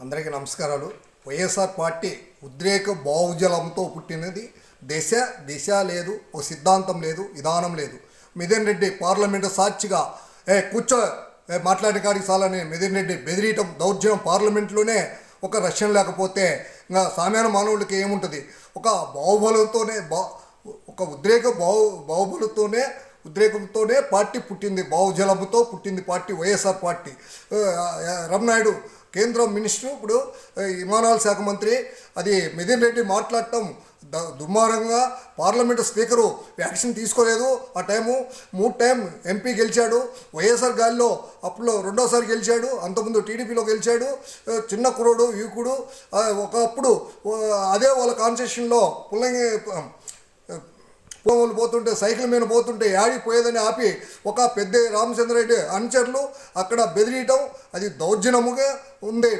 అందరికీ నమస్కారాలు. వైఎస్ఆర్ పార్టీ ఉద్రేక బాహుజలంతో పుట్టినది దశ దిశ లేదు ఓ సిద్ధాంతం లేదు విధానం లేదు. మిథున్ రెడ్డి పార్లమెంటు సాక్షిగా ఏ కూర్చో ఏ మాట్లాడే కాడికి చాలని మిథున్ రెడ్డి బెదిరియటం దౌర్జన్యం పార్లమెంట్లోనే ఒక రష్యన్ లేకపోతే ఇంకా సామాన్య మానవులకి ఏముంటుంది? ఒక బాహుబలంతోనే బా ఒక ఉద్రేక బాహు బాహుబలతోనే ఉద్రేకంతోనే పార్టీ పుట్టింది బాహుజలంతో పుట్టింది పార్టీ వైఎస్ఆర్ పార్టీ. ఆ, కేంద్ర మినిస్టర్ ఇప్పుడు విమానాల శాఖ మంత్రి అది మిథున్ రెడ్డి మాట్లాడటం ద- పార్లమెంటు స్పీకరు వ్యాక్సిన్ తీసుకోలేదు. ఆ టైము మూడు టైం ఎంపీ గెలిచాడు. వైఎస్ఆర్ గాలిలో అప్పుడు రెండోసారి గెలిచాడు. అంతకుముందు టీడీపీలో గెలిచాడు. చిన్న కురుడు యువకుడు. ఒకప్పుడు అదే వాళ్ళ కాన్స్టిట్యూషన్లో పుల్లంగి పోవలు పోతుంటే సైకిల్ మీద పోతుంటే యాడి పోయేదని ఆపి ఒక పెద్ద రామచంద్రరెడ్డి అనుచరులు అక్కడ బెదిరియటం అది దౌర్జన్యముగా ఉంది.